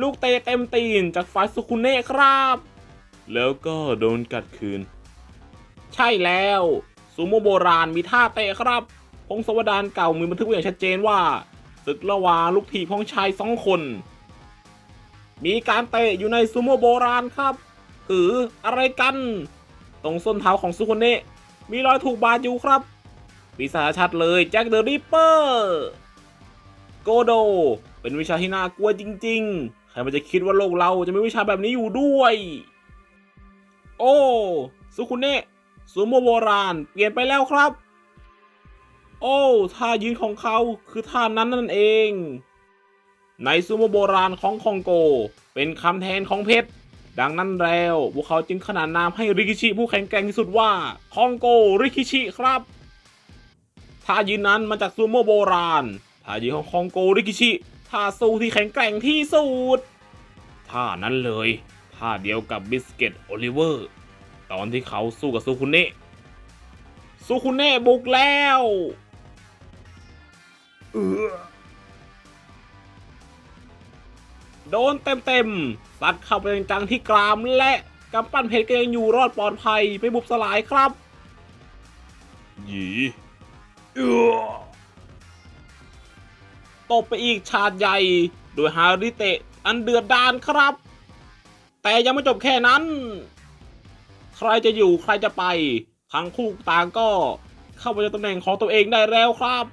ลูกเตะเต็มตีนจากฝ่ายสุคุเน่ครับ แล้วก็โดนกัดคืน ใช่แล้วซูโม่โบราณมีท่าเตะครับ พงศวดารเก่ามีบันทึกไว้อย่างชัดเจนว่าศึกระหว่างลูกทีมของชายสองคน มีการเตะอยู่ในซูโม่โบราณครับหืออะไรกัน ตรงส้นเท้าของซูโคเนะมีรอยถูกบาดอยู่ครับปีศาจชัดเลยแจ็คเดอะริปเปอร์ โกโด เป็นวิชาที่น่ากลัวจริง ๆ ใครมันจะคิดว่าโลกเราจะมีวิชาแบบนี้อยู่ด้วย โอ้ซูคุเนะซูโมโบราณ เปลี่ยนไปแล้วครับ โอ้ท่ายืนของเขาคือท่านั้นนั่นเอง ในซูโมโบราณของคองโก เป็นคำแทนของเพชร ดังนั้นแล้วพวกเขาจึงขนานนามให้ริคิชิผู้แข็งแกร่งที่สุดว่าคองโกริคิชิครับท่ายืนนั้นมาจากซูโมโบราณท่ายืนของคองโกริคิชิ ท่าสู้ที่แข็งแกร่งที่สุดท่านั้นเลยท่าเดียวกับบิสเกตโอลิเวอร์ ตอนที่เขาสู้กับซูคุเนะซูคุเนะบุกแล้วเออโดนเต็มๆซัดเข้าไปจังๆที่กรามและกำปั้นเพชรก็ยังอยู่รอดปลอดภัยไม่บุบสลายครับหยีเออ ตบไปอีกชาดใหญ่ โดยฮาริเตะอันเดือดดานครับ แต่ยังไม่จบแค่นั้น ใครจะอยู่ใครจะไปทั้งคู่ต่างก็เข้าไปในตำแหน่งของตัวเองได้แล้วครับ